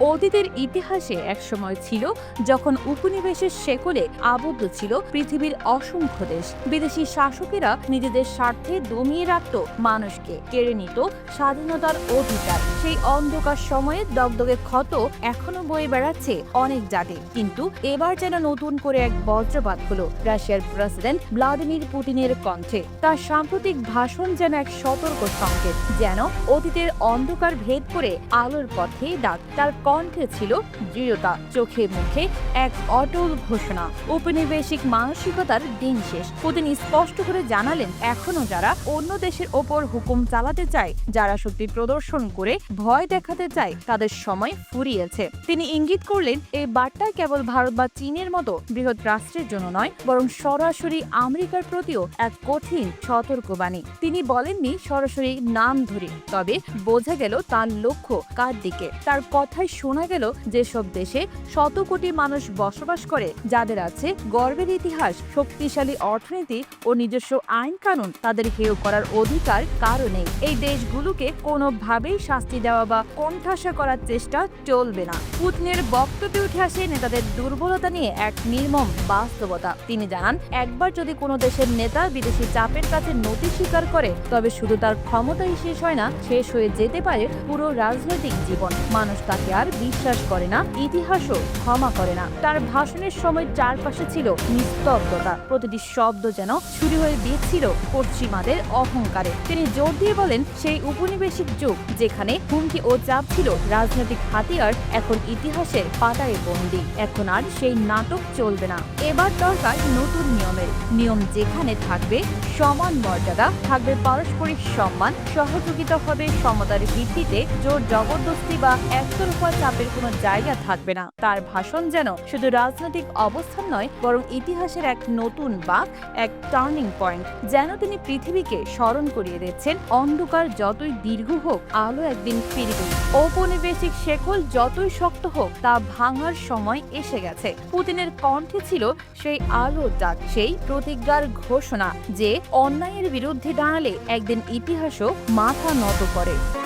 অতীতের ইতিহাসে এক সময় ছিল যখন উপনিবেশের শেকলে আবদ্ধ ছিল পৃথিবীর অসংখ্য দেশ। বিদেশি শাসকেরা নিজেদের স্বার্থে দমিয়ে রাখত মানুষকে, কেড়ে নিত স্বাধীনতার অধিকার। সেই অন্ধকার সময়ে দগদগে ক্ষত এখনও বয়ে বেড়াচ্ছে অনেক জাতি। কিন্তু এবার যেন নতুন করে এক বজ্রপাত হলো রাশিয়ার প্রেসিডেন্ট ভ্লাদিমির পুতিনের কণ্ঠে। তার সাম্প্রতিক ভাষণ যেন এক সতর্ক সংকেত, যেন অতীতের অন্ধকার ভেদ করে আলোর পথে ডাক। তার কণ্ঠে ছিল দৃঢ়তা, চোখে মুখে এক অটল ঘোষণা। ঔপনিবেশিক মানসিকতার দিন শেষ। পুতিন স্পষ্ট করে জানালেন, এখনও যারা অন্য দেশের ওপর হুকুম চালাতে চায়, যারা শক্তি প্রদর্শন করে ভয় দেখাতে চায়, তাদের সময় ফুরিয়েছে। তিনি ইঙ্গিত করলেন, এই বার্তা কেবল ভারত বা চীনের মতো বৃহৎ রাষ্ট্রের জন্য নয়, বরং সরাসরি আমেরিকার প্রতিও এক কঠিন সতর্কবাণী। তিনি বলেননি সরাসরি নাম ধরে, তবে বোঝা গেল তার লক্ষ্য কার দিকে। তার কথায় শোনা গেল যেসব দেশে শত কোটি মানুষ বসবাস করে, যাদের আছে গর্বের ইতিহাস, শক্তিশালী অর্থনীতি ও নিজস্ব আইন কানুন। তাদের হেয় করার অধিকার কারও নেই। এই দেশগুলোকে কোনোভাবেই শাস্তি দেওয়া বা কোণঠাসা করার চেষ্টা চলবে না। পুতিনের বক্তব্যে উঠে আসে নেতাদের দুর্বলতা নিয়ে এক নির্মম বাস্তবতা। তিনি জানান, একবার যদি কোনো দেশের নেতা বিদেশি চাপের কাছে নথি স্বীকার করে, তবে শুধু তার ক্ষমতাই শেষ হয় না, শেষ হয়ে যেতে পারে পুরো রাজনৈতিক জীবন। মানুষ তাকে আর বিশ্বাস করে না, ইতিহাসও ক্ষমা করে না। তার ভাষণের সময় চারপাশে ছিল নিস্তব্ধতা। প্রতিটি শব্দ যেন ছুরি হয়ে দিয়েছিল পশ্চিমাদের অহংকারে। তিনি জোর দিয়ে বলেন, সেই উপনিবেশিক যুগ যেখানে হুমকি ও চাপ ছিল রাজনৈতিক হাতিয়ার, এখন ইতিহাসের পাতায় বন্দী। এখন আর সেই নাটক চলবে না। এবার দরকার নতুন নিয়মের। নিয়ম যেখানে থাকবে সমান মর্যাদা, থাকবে পারস্পরিক সম্মান, সহযোগিতা হবে সমতার ভিত্তিতে, জোর জবরদস্তি বা একতরফা চাপের কোনো জায়গা থাকবে না। তার ভাষণ যেন শুধু রাজনৈতিক অবস্থান নয়, বরং ইতিহাসের এক নতুন বাক, এক টার্নিং পয়েন্ট যেন তিনি পৃথিবীকে স্মরণ করিয়ে দিচ্ছেন। অন্ধকার যতই দীর্ঘ হোক, আলো একদিন ফিরবে। ঔপনিবেশিক শেকল যতই শক্ত হোক, তা ভাঙার সময় এসে গেছে। পুতিনের কণ্ঠে ছিল সেই আলোর ডাক, সেই প্রতিজ্ঞার ঘোষণা যে অন্যায়ের বিরুদ্ধে দাঁড়ালে একদিন ইতিহাসও মাথা নত করে।